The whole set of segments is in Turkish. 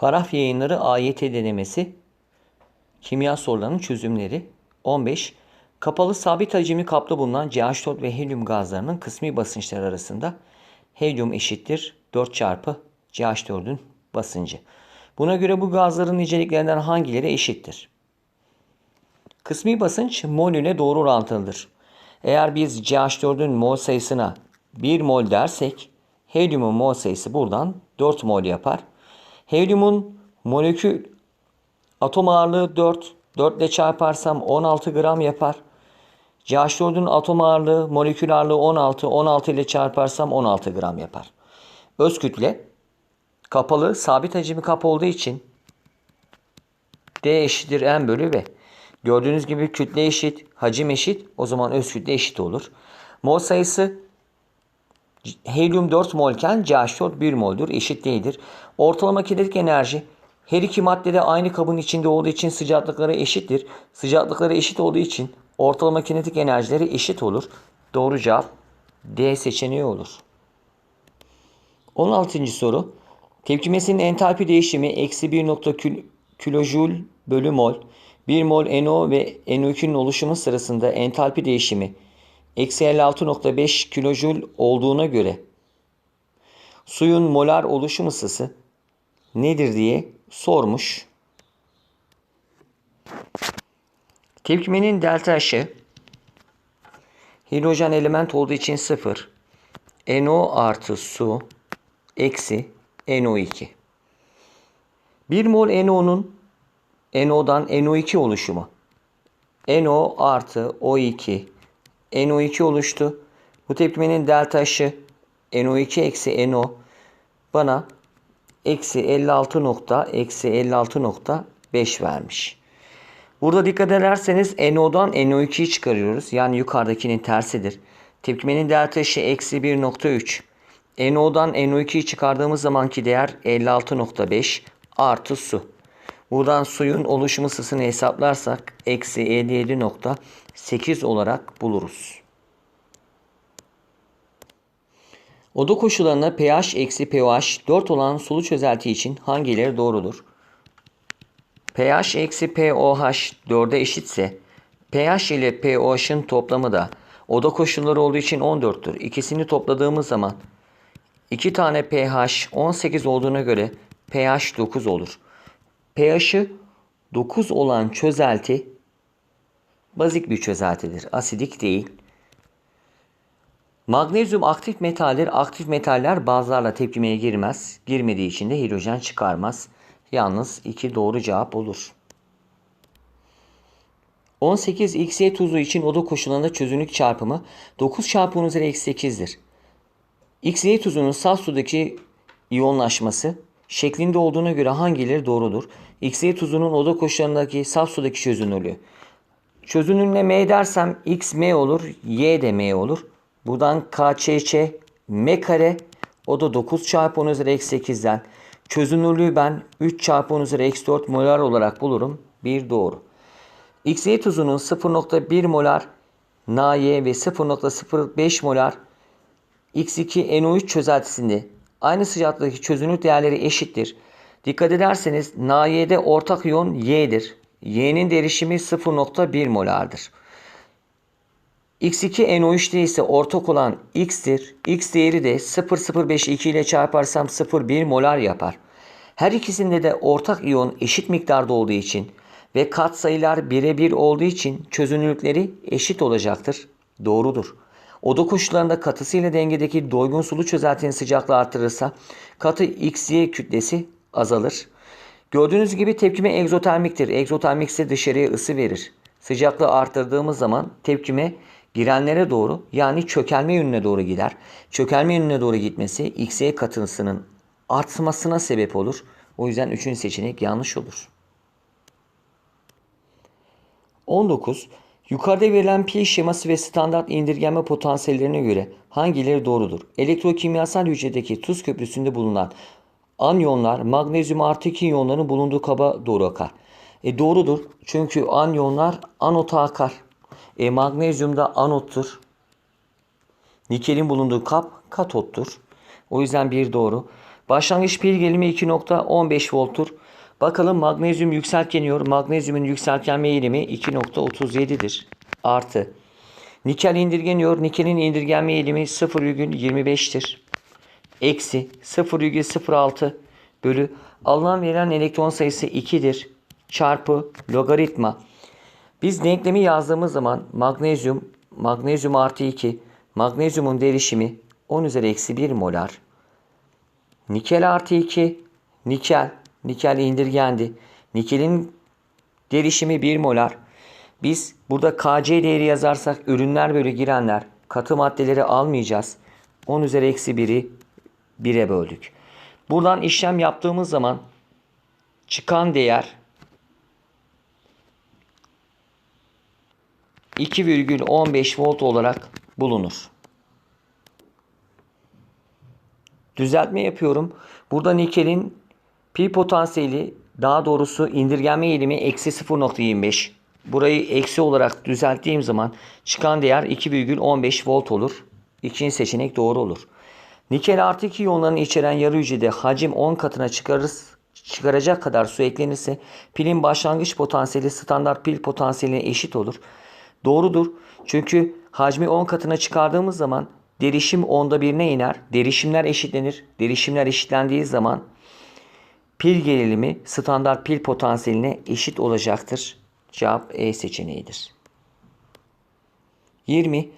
Paraf yayınları AYT denemesi. Kimya sorularının çözümleri. 15. Kapalı sabit hacimli kapta bulunan CH4 ve helyum gazlarının kısmi basınçları arasında helyum eşittir 4 çarpı CH4'ün basıncı. Buna göre bu gazların niceliklerinden hangileri eşittir? Kısmi basınç mol ile doğru orantılıdır. Eğer biz CH4'ün mol sayısına 1 mol dersek helyumun mol sayısı buradan 4 mol yapar. Helyumun molekül atom ağırlığı 4. 4 ile çarparsam 16 gram yapar. CH4'ün atom ağırlığı, molekül ağırlığı 16. 16 ile çarparsam 16 gram yapar. Öz kütle kapalı, sabit hacimli kap olduğu için D eşittir M bölü V. Gördüğünüz gibi kütle eşit, hacim eşit. O zaman öz kütle eşit olur. Mol sayısı helyum 4 molken CH4 1 moldur. Eşit değildir. Ortalama kinetik enerji her iki maddede aynı kabın içinde olduğu için sıcaklıkları eşittir. Sıcaklıkları eşit olduğu için ortalama kinetik enerjileri eşit olur. Doğru cevap D seçeneği olur. 16. soru. Tepkimesinin entalpi değişimi eksi 1 kilojul bölü mol. 1 mol NO ve NO2'nin oluşumu sırasında entalpi değişimi eksi 56.5 kilojul olduğuna göre suyun molar oluşum ısısı nedir diye sormuş. Tepkimenin delta H'ı hidrojen element olduğu için 0. NO artı su eksi NO2. 1 mol NO'nun NO'dan NO2 oluşumu. NO artı O2 NO2 oluştu. Bu tepkimenin delta H'ı NO2 eksi NO bana eksi 56 nokta eksi 56 nokta 5 vermiş. Burada dikkat ederseniz NO'dan NO2'yi çıkarıyoruz. Yani yukarıdakinin tersidir. Tepkimenin delta H'ı eksi 1.3. NO'dan NO2'yi çıkardığımız zamanki değer 56.5 artı su. Buradan suyun oluşum ısısını hesaplarsak eksi 57.8 olarak buluruz. Oda koşullarında pH eksi pOH 4 olan sulu çözelti için hangileri doğrudur? pH eksi pOH 4'e eşitse pH ile pOH'ın toplamı da oda koşulları olduğu için 14'tür. İkisini topladığımız zaman 2 tane pH 18 olduğuna göre pH 9 olur. pH'ı 9 olan çözelti bazik bir çözeltidir. Asidik değil. Magnezyum aktif metaldir. Aktif metaller bazılarla tepkimeye girmez. Girmediği için de hidrojen çıkarmaz. Yalnız 2 doğru cevap olur. 18 XY tuzu için oda koşullarında çözünürlük çarpımı 9 çarpı 10 üzeri eksi 8'dir. XY tuzunun saf sudaki iyonlaşması şeklinde olduğuna göre hangileri doğrudur? XY tuzunun oda koşullarındaki saf sudaki çözünürlüğü. Çözünürlüğüne M dersem X M olur, Y de M olur. Buradan KÇÇ M kare o da 9 çarpı 10 üzeri eksi 8'den. Çözünürlüğü ben 3 çarpı 10 üzeri eksi 4 molar olarak bulurum. Bir doğru. XY tuzunun 0.1 molar NaY ve 0.05 molar X2NO3 çözeltisinde aynı sıcaklıktaki çözünürlük değerleri eşittir. Dikkat ederseniz NaY'de ortak iyon Y'dir. Y'nin derişimi 0.1 molardır. X2NO3'te ise ortak olan X'tir. X değeri de 0,052 ile çarparsam 0,1 molar yapar. Her ikisinde de ortak iyon eşit miktarda olduğu için ve katsayılar birebir olduğu için çözünürlükleri eşit olacaktır. Doğrudur. Oda koşullarında katısıyla dengedeki doygun sulu çözeltinin sıcaklığı artırırsa katı XY kütlesi azalır. Gördüğünüz gibi tepkime egzotermiktir. Egzotermik ise dışarıya ısı verir. Sıcaklığı arttırdığımız zaman tepkime girenlere doğru yani çökelme yönüne doğru gider. Çökelme yönüne doğru gitmesi XY katısının artmasına sebep olur. O yüzden 3. seçenek yanlış olur. 19. Yukarıda verilen pi şeması ve standart indirgenme potansiyellerine göre hangileri doğrudur? Elektrokimyasal hücredeki tuz köprüsünde bulunan anyonlar magnezyum artı 2 iyonların bulunduğu kaba doğru akar. E doğrudur. Çünkü anyonlar anota akar. E magnezyum da anottur. Nikelin bulunduğu kap katottur. O yüzden bir doğru. Başlangıç pil gerilimi 2.15 volttur. Bakalım magnezyum yükseltgeniyor. Magnezyumun yükseltgenme eğilimi 2.37'dir. Artı. Nikel indirgeniyor. Nikelin indirgenme eğilimi 0,25'tir. Eksi 0,06 bölü alınan verilen elektron sayısı 2'dir. Çarpı logaritma. Biz denklemi yazdığımız zaman magnezyum, magnezyum artı 2, magnezyumun derişimi 10 üzeri eksi 1 molar. Nikel artı 2, nikel, nikel indirgendi. Nikelin derişimi 1 molar. Biz burada Kc değeri yazarsak ürünler bölü girenler katı maddeleri almayacağız. 10 üzeri eksi 1'i 1'e böldük. Buradan işlem yaptığımız zaman çıkan değer 2,15 volt olarak bulunur. Düzeltme yapıyorum. Burada nikelin pi potansiyeli daha doğrusu indirgenme eğilimi eksi 0.25. Burayı eksi olarak düzelttiğim zaman çıkan değer 2,15 volt olur. İkinci seçenek doğru olur. Nikel artı 2 iyonlarını içeren yarı hücrede hacim 10 katına çıkarırız, çıkaracak kadar su eklenirse pilin başlangıç potansiyeli standart pil potansiyeline eşit olur. Doğrudur. Çünkü hacmi 10 katına çıkardığımız zaman derişim onda birine iner. Derişimler eşitlenir. Derişimler eşitlendiği zaman pil gerilimi standart pil potansiyeline eşit olacaktır. Cevap E seçeneğidir. 20.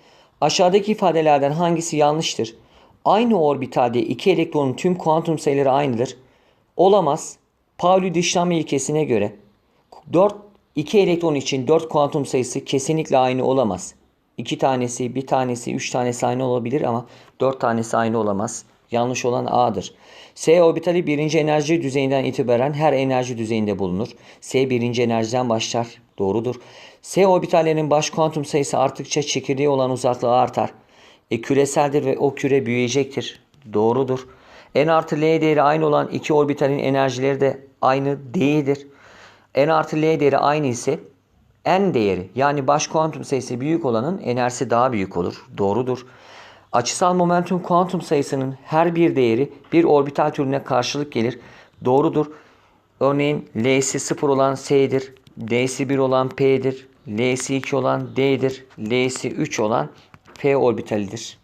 Aşağıdaki ifadelerden hangisi yanlıştır? Aynı orbitalde iki elektronun tüm kuantum sayıları aynıdır. Olamaz. Pauli dışlanma ilkesine göre 4 2 elektron için 4 kuantum sayısı kesinlikle aynı olamaz. 2 tanesi, 1 tanesi, 3 tanesi aynı olabilir ama 4 tanesi aynı olamaz. Yanlış olan A'dır. S orbitali birinci enerji düzeyinden itibaren her enerji düzeyinde bulunur. S birinci enerjiden başlar. Doğrudur. S orbitallerinin baş kuantum sayısı arttıkça çekirdeği olan uzaklığı artar. E, küreseldir ve o küre büyüyecektir. Doğrudur. N artı L değeri aynı olan iki orbitalin enerjileri de aynı değildir. N artı L değeri aynı ise N değeri yani baş kuantum sayısı büyük olanın enerjisi daha büyük olur. Doğrudur. Açısal momentum kuantum sayısının her bir değeri bir orbital türüne karşılık gelir. Doğrudur. Örneğin L'si 0 olan S'dir. D'si 1 olan P'dir. L'si 2 olan D'dir. L'si 3 olan P orbitalidir.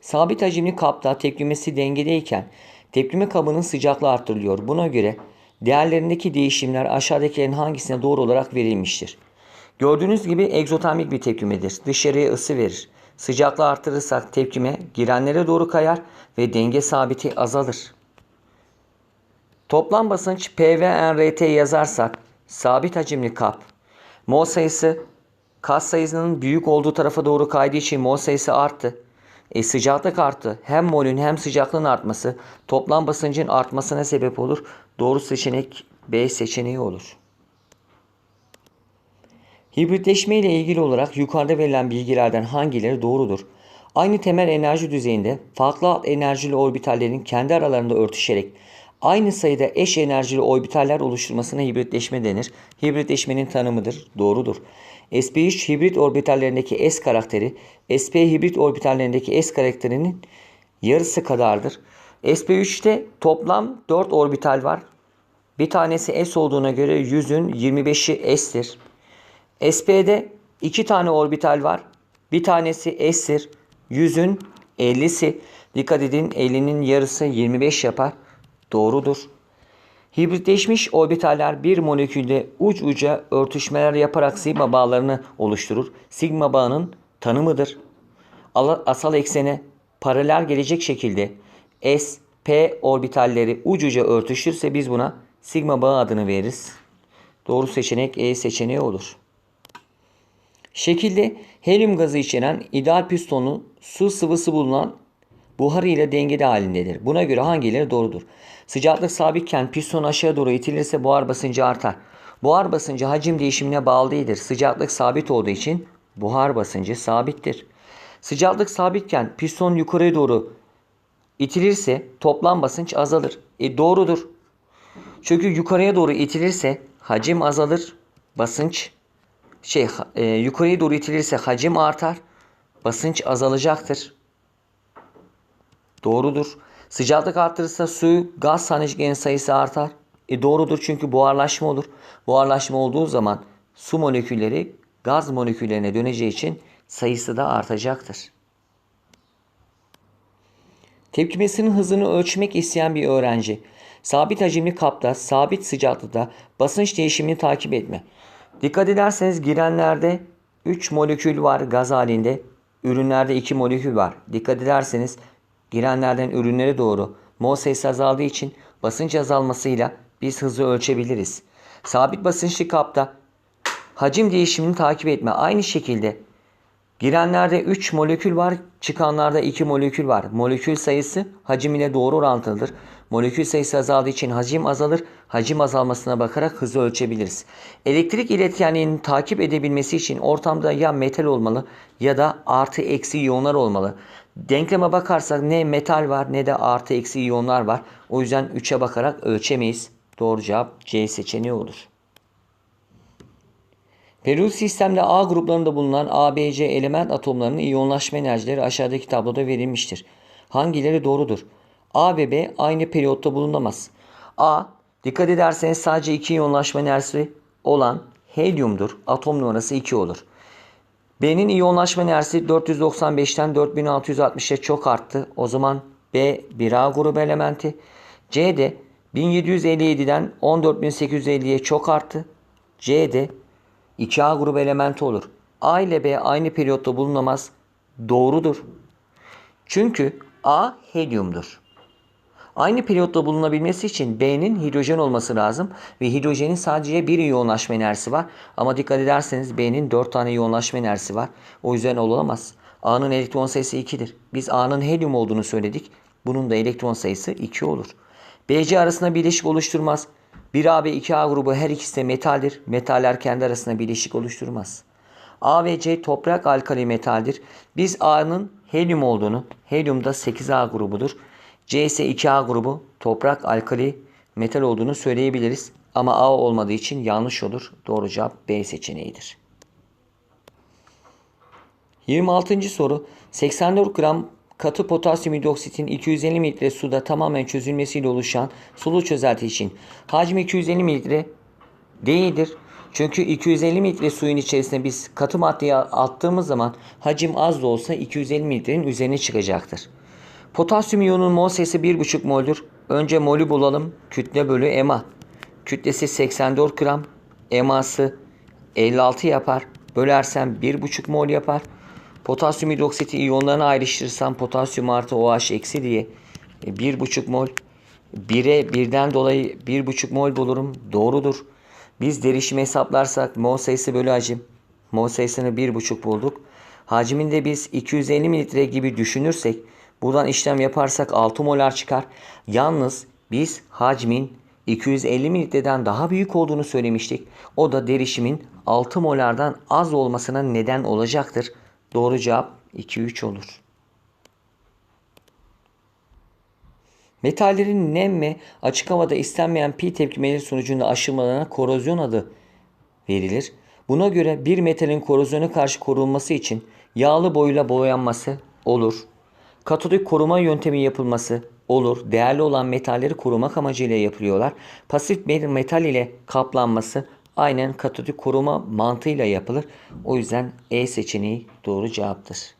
Sabit hacimli kapta tepkimesi dengedeyken tepkime kabının sıcaklığı arttırılıyor. Buna göre değerlerindeki değişimler aşağıdakilerin hangisine doğru olarak verilmiştir? Gördüğünüz gibi egzotermik bir tepkimedir. Dışarıya ısı verir. Sıcaklığı artırırsak tepkime girenlere doğru kayar ve denge sabiti azalır. Toplam basınç P ve NRT yazarsak sabit hacimli kap mol sayısı kas sayısının büyük olduğu tarafa doğru kaydığı için mol sayısı arttı. E, sıcaklık arttı. Hem molün hem sıcaklığın artması toplam basıncın artmasına sebep olur. Doğru seçenek B seçeneği olur. Hibritleşme ile ilgili olarak yukarıda verilen bilgilerden hangileri doğrudur? Aynı temel enerji düzeyinde farklı alt enerjili orbitallerin kendi aralarında örtüşerek aynı sayıda eş enerjili orbitaller oluşturmasına hibritleşme denir. Hibritleşmenin tanımıdır. Doğrudur. sp3 hibrit orbitallerindeki s karakteri sp hibrit orbitallerindeki s karakterinin yarısı kadardır. sp3'te toplam 4 orbital var. Bir tanesi s olduğuna göre 100'ün 25'i s'tir. SP'de 2 tane orbital var. Bir tanesi S'tir. 100'ün 50'si. Dikkat edin 50'nin yarısı 25 yapar. Doğrudur. Hibritleşmiş orbitaller bir molekülde uç uca örtüşmeler yaparak sigma bağlarını oluşturur. Sigma bağının tanımıdır. Asal eksene paralel gelecek şekilde S, P orbitalleri uç uca örtüşürse biz buna sigma bağı adını veririz. Doğru seçenek E seçeneği olur. Şekilde helyum gazı içeren ideal pistonu su sıvısı bulunan buharı ile dengede halindedir. Buna göre hangileri doğrudur? Sıcaklık sabitken piston aşağı doğru itilirse buhar basıncı artar. Buhar basıncı hacim değişimine bağlı değildir. Sıcaklık sabit olduğu için buhar basıncı sabittir. Sıcaklık sabitken piston yukarıya doğru itilirse toplam basınç azalır. E doğrudur. Çünkü yukarıya doğru itilirse hacim azalır, basınç şey e, yukarıya doğru itilirse hacim artar, basınç azalacaktır. Doğrudur. Sıcaklık artırırsa su gaz taneciklerinin sayısı artar. E doğrudur çünkü buharlaşma olur. Buharlaşma olduğu zaman su molekülleri gaz moleküllerine döneceği için sayısı da artacaktır. Tepkimesinin hızını ölçmek isteyen bir öğrenci sabit hacimli kapta sabit sıcaklıkta basınç değişimini takip etme. Dikkat ederseniz girenlerde 3 molekül var gaz halinde. Ürünlerde 2 molekül var. Dikkat ederseniz girenlerden ürünlere doğru mol sayısı azaldığı için basınç azalmasıyla biz hızı ölçebiliriz. Sabit basınçlı kapta hacim değişimini takip etme. Aynı şekilde Girenlerde 3 molekül var, çıkanlarda 2 molekül var. Molekül sayısı hacim ile doğru orantılıdır. Molekül sayısı azaldığı için hacim azalır. Hacim azalmasına bakarak hızı ölçebiliriz. Elektrik iletkenliğini takip edebilmesi için ortamda ya metal olmalı ya da artı eksi iyonlar olmalı. Denkleme bakarsak ne metal var ne de artı eksi iyonlar var. O yüzden 3'e bakarak ölçemeyiz. Doğru cevap C seçeneği olur. Periyodik sistemde A gruplarında bulunan A, B, C element atomlarının iyonlaşma enerjileri aşağıdaki tabloda verilmiştir. Hangileri doğrudur? A ve B aynı periyotta bulunamaz. A, dikkat ederseniz sadece iki iyonlaşma enerjisi olan helyumdur. Atom numarası 2 olur. B'nin iyonlaşma enerjisi 495'ten 4660'a çok arttı. O zaman B bir A grubu elementi. C de 1757'den 14850'ye çok arttı. C de 2A grubu elementi olur. A ile B aynı periyotta bulunamaz. Doğrudur. Çünkü A helyumdur. Aynı periyotta bulunabilmesi için B'nin hidrojen olması lazım ve hidrojenin sadece bir iyonlaşma enerjisi var. Ama dikkat ederseniz B'nin 4 tane iyonlaşma enerjisi var. O yüzden olamaz. A'nın elektron sayısı 2'dir. Biz A'nın helyum olduğunu söyledik. Bunun da elektron sayısı 2 olur. BC arasında bileşik oluşturmaz. 1A ve 2A grubu her ikisi de metaldir. Metaller kendi arasında bileşik oluşturmaz. A ve C toprak alkali metaldir. Biz A'nın helyum olduğunu, helyum da 8A grubudur. C ise 2A grubu toprak alkali metal olduğunu söyleyebiliriz. Ama A olmadığı için yanlış olur. Doğru cevap B seçeneğidir. 26. soru 84 gram katı potasyum hidroksitin 250 mililitre suda tamamen çözülmesiyle oluşan sulu çözelti için hacmi 250 mililitre değildir. Çünkü 250 mililitre suyun içerisine biz katı maddeyi attığımız zaman hacim az da olsa 250 mililitrenin üzerine çıkacaktır. Potasyum iyonunun mol sayısı 1,5 mol'dur. Önce molü bulalım. Kütle bölü ema. Kütlesi 84 gram. Eması 56 yapar. Bölersem 1,5 mol yapar. Potasyum hidroksiti iyonlarına ayrıştırırsam potasyum artı OH eksi diye 1,5 mol 1'e birden dolayı 1,5 mol bulurum. Doğrudur. Biz derişimi hesaplarsak mol sayısı bölü hacim. Mol sayısını 1,5 bulduk. Hacmini de biz 250 mililitre gibi düşünürsek buradan işlem yaparsak 6 molar çıkar. Yalnız biz hacmin 250 mililitreden daha büyük olduğunu söylemiştik. O da derişimin 6 molardan az olmasına neden olacaktır. Doğru cevap 2-3 olur. Metallerin nem ve açık havada istenmeyen pi tepkimeleri sonucunda aşılmalarına korozyon adı verilir. Buna göre bir metalin korozyona karşı korunması için yağlı boyuyla boyanması olur. Katodik koruma yöntemi yapılması olur. Değerli olan metalleri korumak amacıyla yapılıyorlar. Pasif bir metal ile kaplanması aynen katodik koruma mantığıyla yapılır. O yüzden E seçeneği doğru cevaptır.